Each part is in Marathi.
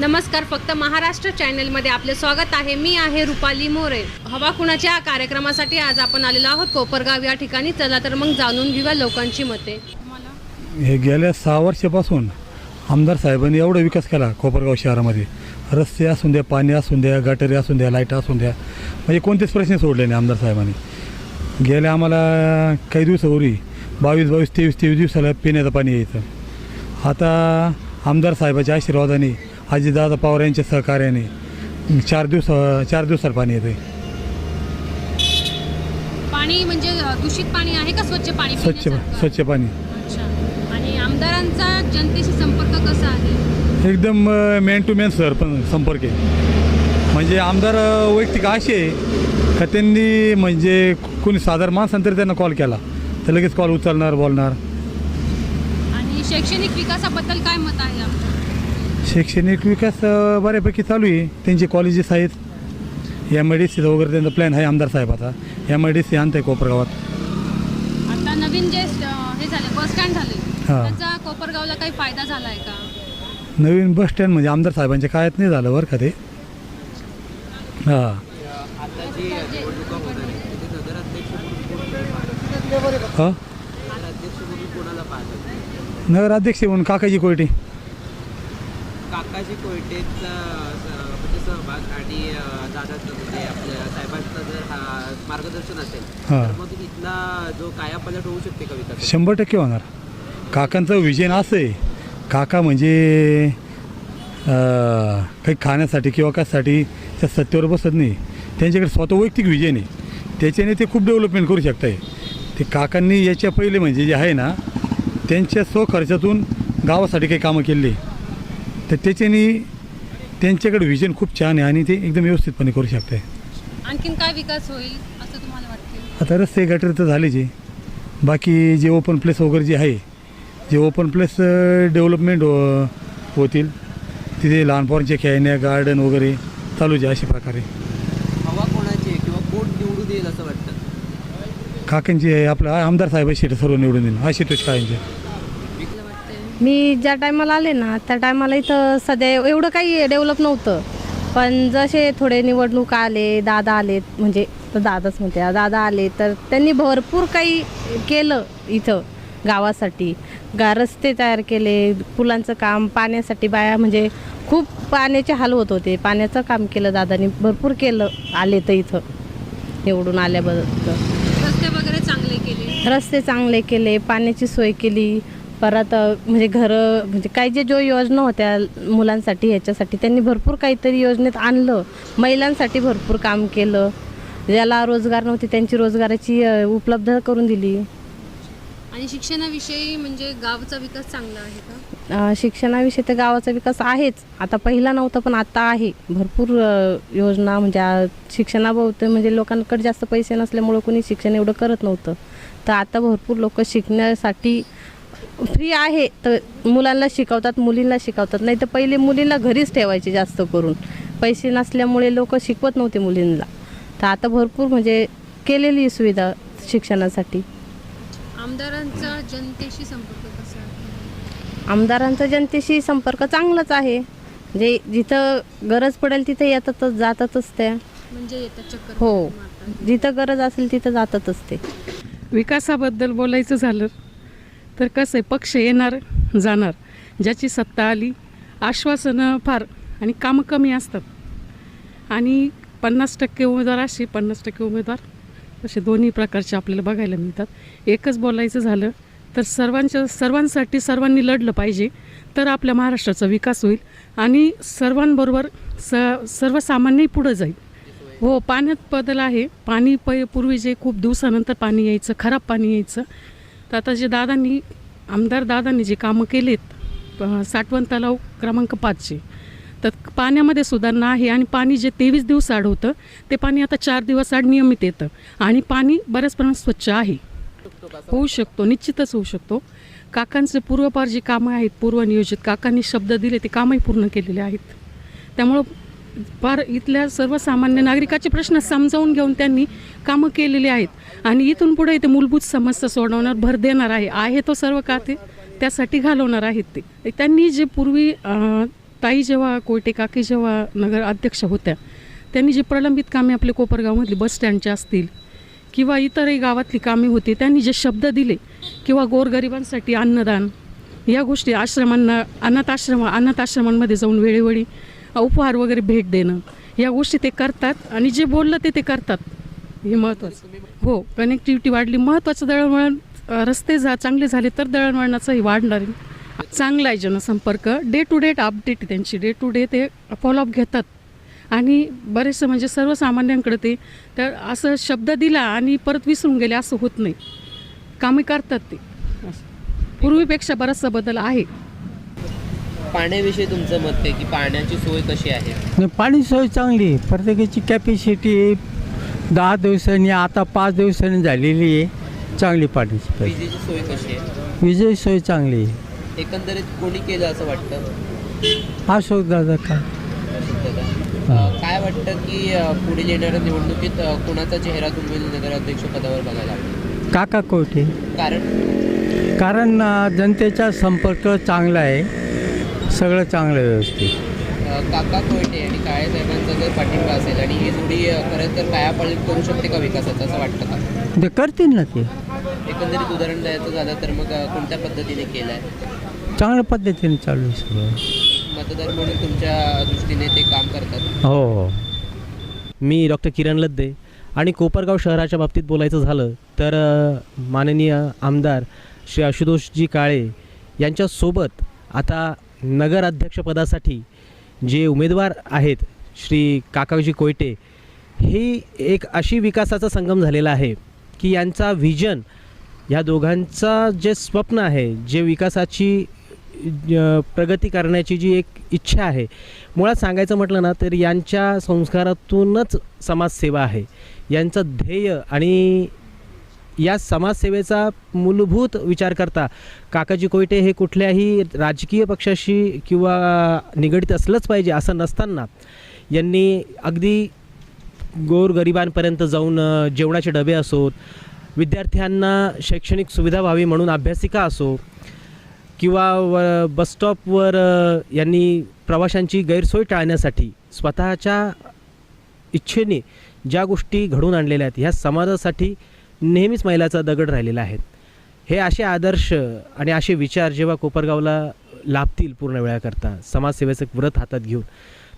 नमस्कार फक्त महाराष्ट्र चॅनलमध्ये आपले स्वागत आहे. मी आहे रुपाली मोरे. हवा कुणाच्या कार्यक्रमासाठी आज आपण आलेलो आहोत? कोपरगाव या ठिकाणी. चला तर मग जाणून घेऊया लोकांची मते. हे गेल्या सहा वर्षापासून आमदार साहेबांनी एवढा विकास केला कोपरगाव शहरामध्ये. रस्ते असून द्या पाणी असून द्या गटारी असून द्या लाइट असून द्या. म्हणजे कोणतेच प्रश्न सोडले नाही आमदार साहेबांनी. गेल्या आम्हाला काही दिवसापूर्वी बावीस बावीस तेवीस तेवीस दिवसाला पिण्याचं पाणी यायचं. आता आमदार साहेबाच्या आशीर्वादाने अजितदादा पवार यांच्या सहकार्याने चार दिवस चार दिवसाला पाणी येतं पाणी म्हणजे दूषित पाणी आहे का स्वच्छ पाणी स्वच्छ? स्वच्छ पाणी. आणि आमदारांचा जनतेशी संपर्क कसा आहे? एकदम मॅन टू मॅन सर पण संपर्क आहे. म्हणजे आमदार वैयक्तिक असे का त्यांनी म्हणजे कोणी साधारण माणसानं तरी त्यांना कॉल केला तर लगेच कॉल उचलणार बोलणार. आणि शैक्षणिक विकासाबद्दल काय मत आहे शैक्षणिक विकास अ, बऱ्यापैकी चालू आहे. त्यांचे कॉलेजेस आहेत. एम आय डी सीचा वगैरे त्यांचा प्लॅन आहे आमदार साहेबाचा एम आय डी सी आणत आहे कोपरगावात आता नवीन जे अ, हे झाले बस स्टँड झाले. हा. त्याचा कोपरगावला काही फायदा झाला आहे का? नवीन बस स्टँड म्हणजे आमदार साहेबांच्या काळात नाही झालं बरं का ते. हां. आता जी निवडणुका होत आहेत तिथे नगराध्यक्ष म्हणून कोण हां? नगराध्यक्ष म्हणून कोणाला पाहतात? नगराध्यक्ष म्हणून काकाजी कोयटे. काकाजी कोयटेचा म्हणजे सहभाग आणि दादाचं म्हणजे आपल्या साहेबांचं जर हा मार्गदर्शन असेल हां. तर मग इथला जो कायापालट होऊ शकते का विकास शंभर टक्के होणार. काकांचं विजन असं आहे काका म्हणजे अं, काही खाण्यासाठी किंवा कशासाठी त्या सत्तेवर बसत नाही. त्यांच्याकडे स्वतः वैयक्तिक विजन आहे. त्याच्याने ते खूप डेव्हलपमेंट करू शकत आहे ते काकांनी याच्या पहिले म्हणजे जे आहे ना त्यांच्या स्वखर्चातून गावासाठी काही कामं केली. तर त्याच्याने त्यांच्याकडे विजन खूप छान आहे आणि ते एकदम व्यवस्थितपणे करू शकत आहे आणखीन काय विकास होईल असं तुम्हाला वाटतं? आता रस्ते गटर तर झालेच आहे. बाकी जे ओपन प्लेस वगैरे जे आहे जे ओपन प्लेस डेव्हलपमेंट हो होतील तिथे लहान पोरांचे खेळण्या गार्डन वगैरे चालूच आहे अशा प्रकारे. हवा कोणाची किंवा कोण निवडून येईल असं वाटतं? काकांची आहे आपलं आमदार साहेब शेट सर्व निवडून देईल आशुतोष काकांचे. मी ज्या टायमाला आले ना त्या टायमाला इथं सध्या एवढं काही डेव्हलप नव्हतं. पण जसे थोडे निवडणूक आले दादा आले म्हणजे तर दादाच म्हणते दादा आले तर त्यांनी भरपूर काही केलं इथं गावासाठी. गा रस्ते तयार केले पुलांचं काम पाण्यासाठी बाया म्हणजे खूप पाण्याचे हाल होत होते. पाण्याचं काम केलं दादानी भरपूर केलं आले तर इथं. निवडून आल्याबद्दल. रस्ते वगैरे चांगले केले? रस्ते चांगले केले पाण्याची सोय केली. परत म्हणजे घरं म्हणजे काही जे जो योजना होत्या मुलांसाठी ह्याच्यासाठी त्यांनी भरपूर काहीतरी योजनेत आणलं. महिलांसाठी भरपूर काम केलं. ज्याला रोजगार नव्हते त्यांची रोजगाराची उपलब्ध करून दिली. आणि शिक्षणाविषयी म्हणजे गावचा विकास चांगला आहे का? शिक्षणाविषयी तर गावाचा विकास आहेच. आता पहिला नव्हता पण आता आहे. भरपूर योजना म्हणजे आ, शिक्षणाभोवती म्हणजे लोकांकडे जास्त पैसे नसल्यामुळं कोणी शिक्षण एवढं करत नव्हतं. तर आता भरपूर लोक शिकण्यासाठी फ्री आहे तर मुलांना शिकवतात मुलींना शिकवतात. नाही तर पहिले मुलींना घरीच ठेवायचे जास्त करून. पैसे नसल्यामुळे लोक शिकवत नव्हते मुलींना. तर आता भरपूर म्हणजे केलेली सुविधा शिक्षणासाठी. आमदारांचा जनतेशी संपर्क कसा आमदारांचा जनतेशी संपर्क चांगलाच आहे. म्हणजे जिथं गरज पडेल तिथे येतातच जातातच त्या. म्हणजे हो. जिथं गरज असेल तिथं जातातच ते. विकासाबद्दल बोलायचं झालं. तर कसं आहे पक्ष येणार जाणार ज्याची सत्ता आली आश्वासनं फार आणि कामं कमी असतात. आणि पन्नास टक्के उमेदवार असे पन्नास टक्के उमेदवार असे दोन्ही प्रकारचे आपल्याला बघायला मिळतात. एकच बोलायचं झालं तर सर्वांच्या सर्वांसाठी सर्वांनी लढलं पाहिजे तर आपल्या महाराष्ट्राचा विकास होईल आणि सर्वांबरोबर स सर्वसामान्यही पुढं जाईल. हो पाण्यात बदल आहे. पाणी प पूर्वी जे खूप दिवसानंतर पाणी यायचं खराब पाणी यायचं तर आता जे दादांनी आमदार दादांनी जे कामं केलेत साठवण तलाव क्रमांक पाचचे तर पाण्यामध्ये सुधारणा आहे आणि पाणी जे तेवीस दिवस आड होतं ते पाणी आता चार दिवस आड नियमित येतं आणि पाणी बऱ्याच प्रमाणात स्वच्छ आहे. होऊ शकतो निश्चितच होऊ शकतो. काकांचे पूर्वपार जी कामं आहेत पूर्वनियोजित काकांनी शब्द दिले ते कामही पूर्ण केलेले आहेत. त्यामुळं फार इथल्या सर्वसामान्य नागरिकाचे प्रश्न समजावून घेऊन त्यांनी कामं केलेली आहेत. आणि इथून पुढे ते मूलभूत समस्या सोडवण्यावर भर देणार आहे. आहे तो सर्व का ते? त्यासाठी घालवणार आहेत ते. त्यांनी जे पूर्वी ताई जेव्हा कोयटे काकी जेव्हा नगर अध्यक्ष होत्या त्यांनी जी प्रलंबित कामे आपले कोपरगावमधली बस असतील किंवा इतरही गावातली कामे होती त्यांनी जे शब्द दिले किंवा गोरगरिबांसाठी अन्नदान या गोष्टी आश्रमांना अनाथ आश्रम अनाथ आश्रमांमध्ये जाऊन वेळोवेळी उपहार वगैरे भेट देणं. या गोष्टी ते करतात आणि जे बोललं ते ते करतात. हे महत्त्वाचं हो कनेक्टिव्हिटी वाढली. महत्त्वाचं दळणवळण रस्ते जा चांगले झाले तर दळणवळणाचंही वाढणार आहे. चांगला आहे जनसंपर्क. डे टू डे अपडेट त्यांची. डे टू डे ते फॉलोअप घेतात. आणि बरेचसं म्हणजे सर्वसामान्यांकडे ते तर असं शब्द दिला आणि परत विसरून गेले असं होत नाही. कामे करतात ते. पूर्वीपेक्षा बराचसा बदल आहे. पाण्याविषयी तुमचं मत आहे की पाण्याची सोय कशी आहे? नाही पाणी सोय चांगली आहे. प्रत्येकाची कॅपॅसिटी दहा दिवसांनी आता पाच दिवसांनी झालेली आहे. चांगली पाण्याची विजेची सोय कशी आहे? विजय सोय चांगली आहे. एकंदरीत कोणी केलं असं वाटतं? अशोक दादा का? अं, काय वाटतं की अं, पुढील येणाऱ्या निवडणुकीत अं, कोणाचा चेहरा तुम्ही नगराध्यक्ष पदावर बघायला आवडेल? काका कोठे? कारण? कारण अं, जनतेचा संपर्क चांगला आहे. सगळं चांगलं व्यवस्थित. काका कोयटे आणि काळे साहेबांचा जर पाठिंबा असेल आणि ही जोडी खरं तर कायापालट करू शकते का विकासाचं असं वाटतं का? ते करतील ना ते. एकंदरीत उदाहरण द्यायचं झालं तर मग कोणत्या पद्धतीने केलं आहे चांगल्या पद्धतीने चालू आहे सगळं. मतदार म्हणून तुमच्या दृष्टीने ते काम करतात. हो हो. मी डॉक्टर किरण लद्दे आणि कोपरगाव शहराच्या बाबतीत बोलायचं झालं तर अ, माननीय आमदार श्री आशुतोषजी काळे यांच्यासोबत आता नगराध्यक्षपदासाठी जे उमेदवार आहेत श्री काकाजी कोयटे ही एक अशी विकासाचा संगम झालेला आहे की यांचा व्हिजन ह्या दोघांचा जे स्वप्न आहे जे विकासाची प्रगती करण्याची जी एक इच्छा आहे मुळात सांगायचं म्हटलं ना तर यांच्या संस्कारातूनच समाजसेवा आहे. यांचं ध्येय आणि या समाजसेवेचा मूलभूत विचार करता काकाजी कोयटे हे कुठल्याही राजकीय पक्षाशी किंवा निगडीत असलंच पाहिजे असं नसताना यांनी अगदी गोरगरिबांपर्यंत जाऊन जेवणाचे डबे असोत विद्यार्थ्यांना शैक्षणिक सुविधा व्हावी म्हणून अभ्यासिका असो किंवा व बसस्टॉपवर यांनी प्रवाशांची गैरसोय टाळण्यासाठी स्वतःच्या इच्छेने ज्या गोष्टी घडवून आणलेल्या आहेत ह्या समाजासाठी नेहमीच मैलाचा दगड राहिलेला आहेत हे असे आदर्श आणि असे विचार जेव्हा कोपरगावला लाभतील पूर्ण वेळाकरता समाजसेवेचं व्रत हातात घेऊन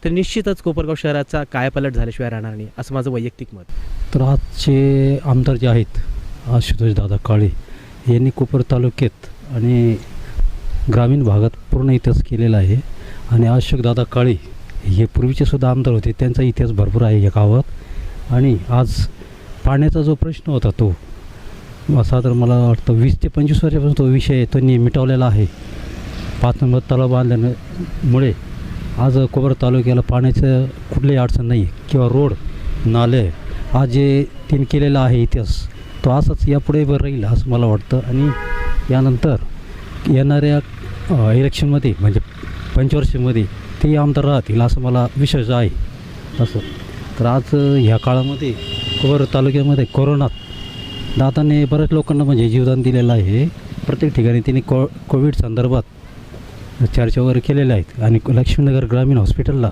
तर निश्चितच कोपरगाव शहराचा कायापालट झाल्याशिवाय राहणार नाही असं माझं वैयक्तिक मत. तर आजचे आमदार जे आहेत आशुतोष दादा काळे यांनी कोपर तालुक्यात आणि ग्रामीण भागात पूर्ण इतिहास केलेला आहे. आणि अशोक दादा काळे हे पूर्वीचे सुद्धा आमदार होते त्यांचा इतिहास भरपूर आहे या गावात. आणि आज पाण्याचा जो प्रश्न होता तो असा तर मला वाटतं वीस ते पंचवीस वर्षापासून तो विषय त्यांनी मिटवलेला आहे. पाच नंबर तलाव बांधल्यामुळे आज कोबर तालुक्याला पाण्याचं कुठलीही अडचण नाही किंवा रोड नाले आज जे त्यांनी केलेला आहे इतिहास तो असाच यापुढे बरं राहील असं मला वाटतं. आणि यानंतर येणाऱ्या इलेक्शनमध्ये म्हणजे पंचवर्षामध्ये ते आमदार राहतील असं मला विश्वास आहे. असं. तर आज ह्या काळामध्ये कोबर तालुक्यामध्ये कोरोनात दादाने बऱ्याच लोकांना म्हणजे जीवदान दिलेलं आहे. प्रत्येक ठिकाणी त्यांनी को कोविड संदर्भात चर्चा वगैरे केलेल्या आहेत. आणि लक्ष्मीनगर ग्रामीण हॉस्पिटलला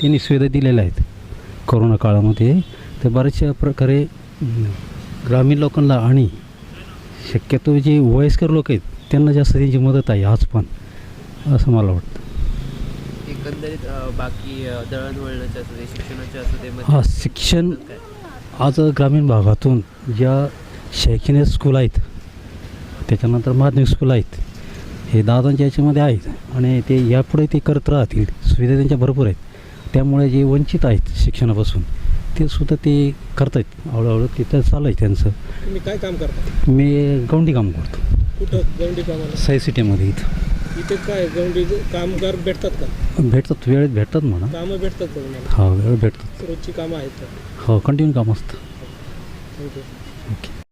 त्यांनी सुविधा दिलेल्या आहेत. कोरोना काळामध्ये तर बऱ्याचशा प्रकारे ग्रामीण लोकांना आणि शक्यतो जे वयस्कर लोक आहेत त्यांना जास्त त्यांची मदत आहे आज पण असं मला वाटतं. एकंदरीत बाकी अं, दळणवळणाचे असू दे शिक्षणाचे असू दे हा शिक्षण? आज ग्रामीण भागातून ज्या शैक्षणिक स्कूल आहेत त्याच्यानंतर माध्यमिक स्कूल आहेत हे दादांच्या याच्यामध्ये आहेत आणि ते यापुढे ते करत राहतील सुविधा त्यांच्या भरपूर आहेत. त्यामुळे जे वंचित आहेत शिक्षणापासून ते सुद्धा ते करत आहेत हळूहळू तिथं चालू आहे त्यांचं. तुम्ही काय काम करता? मी गौंडी काम करतो. कुठं गवंडी कामाला? साई सिटीमध्ये इथं. इथे काय गवंडी कामगार भेटतात का? भेटतात वेळेत भेटतात म्हणा. कामं भेटतात का तुम्हाला? हा वेळ भेटतात. रोजची कामं आहेत का? हो कंटिन्यू काम असतं. Thank you okay